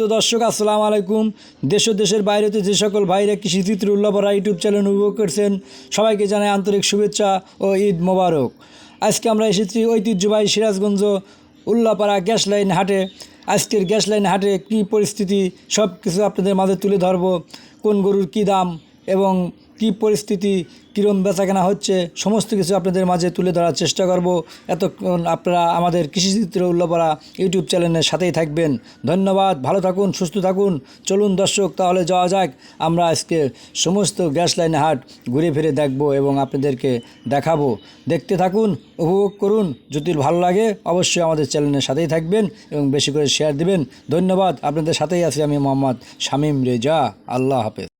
তো দর্শক, আসসালামু আলাইকুম। দেশ দেশের বাইরেতে যে সকল ভাইরা কৃষিচিত্র উল্লাপরা ইউটিউব চ্যানেল উপভোগ করছেন, সবাইকে জানাই আন্তরিক শুভেচ্ছা ও ঈদ মোবারক। আজকে আমরা এসেছি ঐতিহ্যবাহী সিরাজগঞ্জ উল্লাপাড়া গ্যাস লাইন হাটে। আজকের গ্যাস লাইন হাটে কী পরিস্থিতি সব কিছু আপনাদের মাঝে তুলে ধরব, কোন গরুর কী দাম এবং কী পরিস্থিতি, কীরম বেচাকেনা হচ্ছে, সমস্ত কিছু আপনাদের মাঝে তুলে ধরার চেষ্টা করব। এতক্ষণ আপনারা আমাদের কৃষিচিত্র উল্লাপাড়া ইউটিউব চ্যানেলের সাথেই থাকবেন। ধন্যবাদ, ভালো থাকুন, সুস্থ থাকুন। চলুন দর্শক, তাহলে যাওয়া যাক। আমরা আজকে সমস্ত গ্যাস লাইন হাট ঘুরে ফিরে দেখব এবং আপনাদেরকে দেখাবো। দেখতে থাকুন, উপভোগ করুন। যদি ভালো লাগে, অবশ্যই আমাদের চ্যানেলের সাথেই থাকবেন এবং বেশি করে শেয়ার দিবেন। ধন্যবাদ, আপনাদের সাথেই আছি আমি মোহাম্মদ শামীম রেজা। আল্লাহ হাফেজ।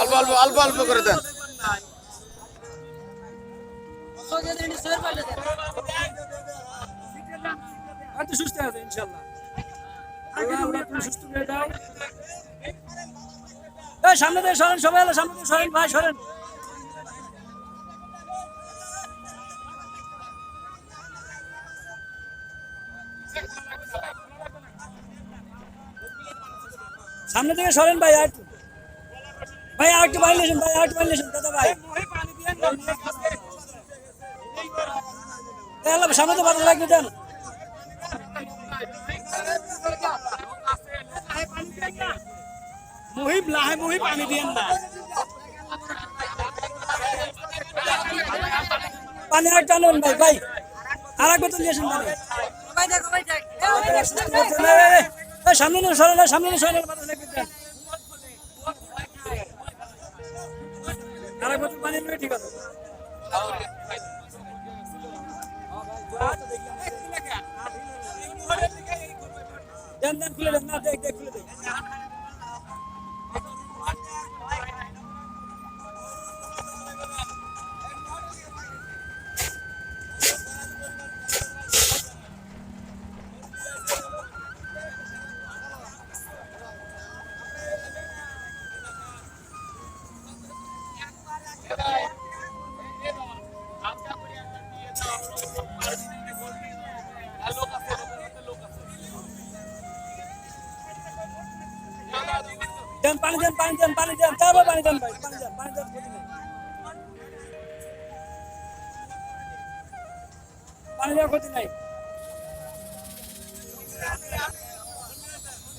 অল্প অল্প অল্প অল্প করে দেন। সামনে দিয়ে সরেন সবাই, সামনে দিয়ে সরেন, ভাই, সরেন। সামনে থেকে সরেন ভাই আর ভাই আর একটু এসেন ভাই আর একটু এসেন দাদা ভাই। এই সামনে তো বাতাস লাগবে দেন মুহিব লাহে মুহিব পানি দিয়েন না। পানি আর টানুন ভাই ভাই। আর এক বোতল আসেন পানি সামনে সামনে নিয়ে ঠিক আছে। দেন দেন খুলে দেন দেন। দেন, পানি দেন পানি দেন তারপর পানি দেন ভাই, পানি দেন পানি দেন পানি দেওয়ার ক্ষতি নাই।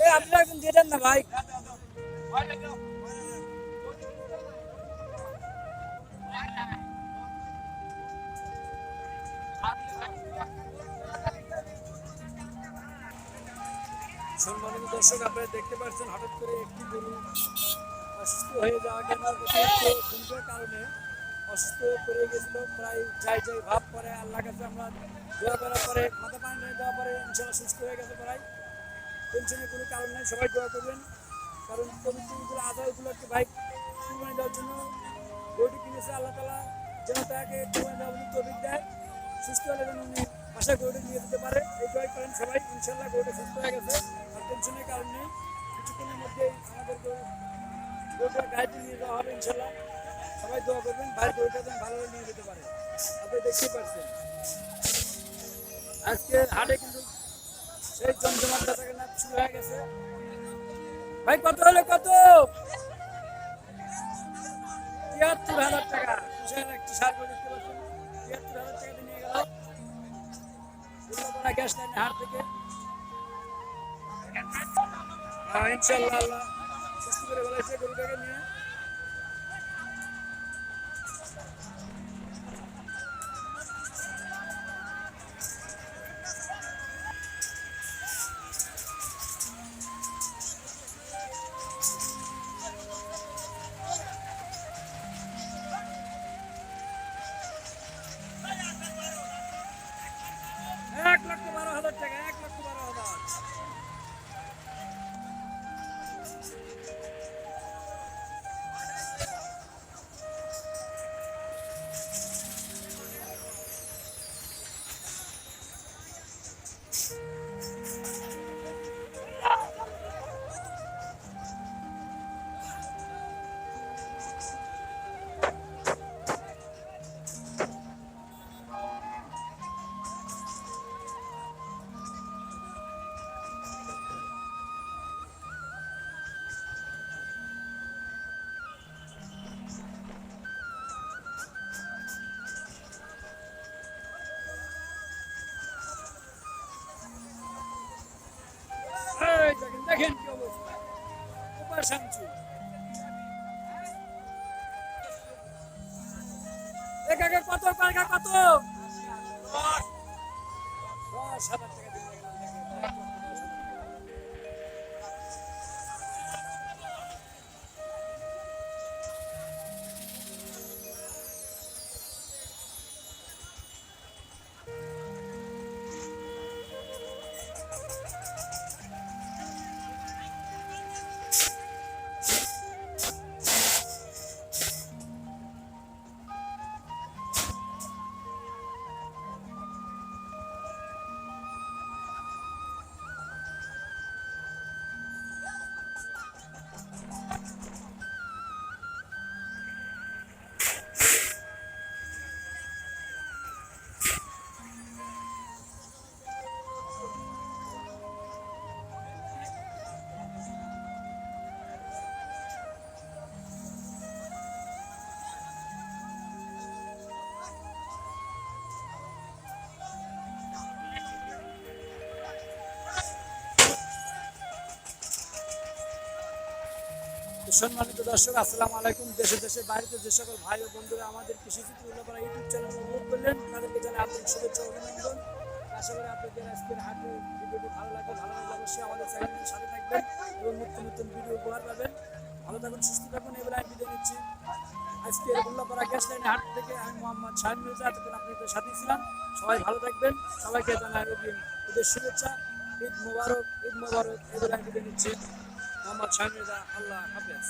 এই আপনি একজন দিয়ে দেন না ভাই। সম্মানিত দর্শক, আপনারা দেখতে পাচ্ছেন, হঠাৎ করে একটি গরু অসুস্থ হয়ে যাওয়া কেনার কারণে অসুস্থ করে গেছিল। প্রায় যাই যাই ভাব পরে আল্লাহ কাছে আমরা দোয়া করার পরে, মাথা পানি টানি দেওয়ার পরে ইনশাল্লাহ সুস্থ হয়ে গেছে প্রায়। টেনশনের কোনো কারণ নেই, সবাই দোয়া করবেন। কারণ পবিত্র আজহা উপলক্ষে বাইক কুরবানি দেওয়ার জন্য গরুটি কিনেছে আল্লাহ তালা যেন তাকে কুরবানি দেওয়ার তৌফিক দেয়। সুস্থ হলে যেন উনি বাসায় গরুটি নিয়ে যেতে পারে। এই দোয়াই করেন সবাই, ইনশাল্লাহ গরুটা সুস্থ হয়ে গেছে। আর টেনশনের কারণ নেই। কিছুক্ষণের মধ্যেই আমাদের গরু গরুটা গাড়িতে নিয়ে যাওয়া হবে ইনশাল্লাহ। সবাই দোয়া করবেন ভাই গরুটা যেন ভালোভাবে নিয়ে যেতে পারে। আপনি দেখতেই পাচ্ছেন আজকে হাটে কিন্তু সেই জমজমাট বেচা কেনা শুরু হয়ে গেছে। ভাই, কত হলো, কত? তিয়াত্তর হাজার টাকা। একটি সার দেখতে পাচ্ছেন। তিয়াত্তর উল্লাপাড়া গ্যাস লাইনে ইনশাল্লাহ আল্লাহ। সুস্থ নিয়ে দেখেন দেখেন কি অবস্থা। উপার শামচু এ কাকা কত কাকা কত? দশ। হাজার টাকা সম্মানিত দর্শক, আসসালামু আলাইকুম। দেশে দেশে বাইরে যে সকল ভাই ও বন্ধুরা আমাদের কৃষিচিত্র উল্লাপাড়া ইউটিউব চ্যানেল উপভোগ করলেন তাদেরকে জানাই আন্তরিক শুভেচ্ছা অভিনন্দন। আশা করি আপনাদের আজকের হাটে ভিডিওটি ভালো লাগবে, ভালো লাগলে অবশ্যই আমাদের চ্যানেলের সাথে থাকবেন এবং নিত্য নতুন ভিডিও উপহার পাবেন। ভালো থাকুন, সুস্থ থাকুন এবার আমি বিদায় নিচ্ছি। আজকে উল্লাপাড়া গ্যাস লাইনে হাট থেকে আমি মোহাম্মদ শাহিন মির্জা, এতক্ষণ আপনাদের সাথেই ছিলাম। সবাই ভালো থাকবেন, সবাইকে জানাই ঈদের শুভেচ্ছা, ঈদ মোবারক ঈদ মোবারক এবার আমি বিদায় নিচ্ছি। শাহিন মির্জা আল্লাহ হাফেজ।